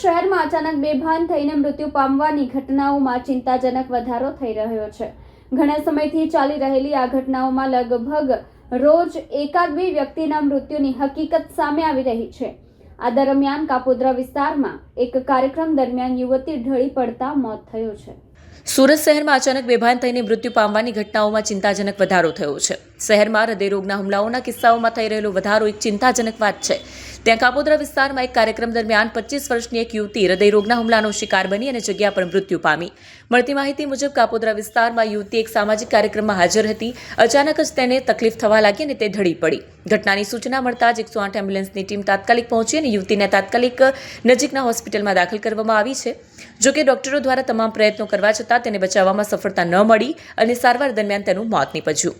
શહેરમાં અચાનક બેભાન થઈને મૃત્યુ પામવાની ઘટનાઓમાં ચિંતાજનક વધારો થઈ રહ્યો છે. ઘણા સમયથી ચાલી રહેલી આ ઘટનાઓમાં લગભગ રોજ એકાદ બે વ્યક્તિના મૃત્યુની હકીકત સામે આવી રહી છે. આ દરમિયાન કાપોદ્રા વિસ્તારમાં એક કાર્યક્રમ દરમિયાન યુવતી ઢળી પડતા મોત થયું છે. સુરત શહેરમાં અચાનક બેભાન થઈને મૃત્યુ પામવાની ઘટનાઓમાં ચિંતાજનક વધારો થયો છે. શહેરમાં હૃદયરોગના હુમલાઓના કિસ્સાઓમાં થઈ રહેલો વધારો એક ચિંતાજનક વાત છે. ત્યાં કાપોદ્રા વિસ્તારમાં એક કાર્યક્રમ દરમિયાન પચીસ વર્ષની એક યુવતી હૃદયરોગના હુમલાનો શિકાર બની અને જગ્યા પર મૃત્યુ પામી. મળતી માહિતી મુજબ કાપોદ્રા વિસ્તારમાં યુવતી એક સામાજિક કાર્યક્રમમાં હાજર હતી. અચાનક જ તેને તકલીફ થવા લાગી અને તે ઢળી પડી. ઘટનાની સૂચના મળતા જ એકસો આઠ એમ્બ્યુલન્સની ટીમ તાત્કાલિક પહોંચી અને યુવતીને તાત્કાલિક નજીકના હોસ્પિટલમાં દાખલ કરવામાં આવી છે. જોકે ડોક્ટરો દ્વારા તમામ પ્રયત્નો કરવા છતાં તેને બચાવવામાં સફળતા ન મળી અને સારવાર દરમિયાન તેનું મોત નીપજ્યું.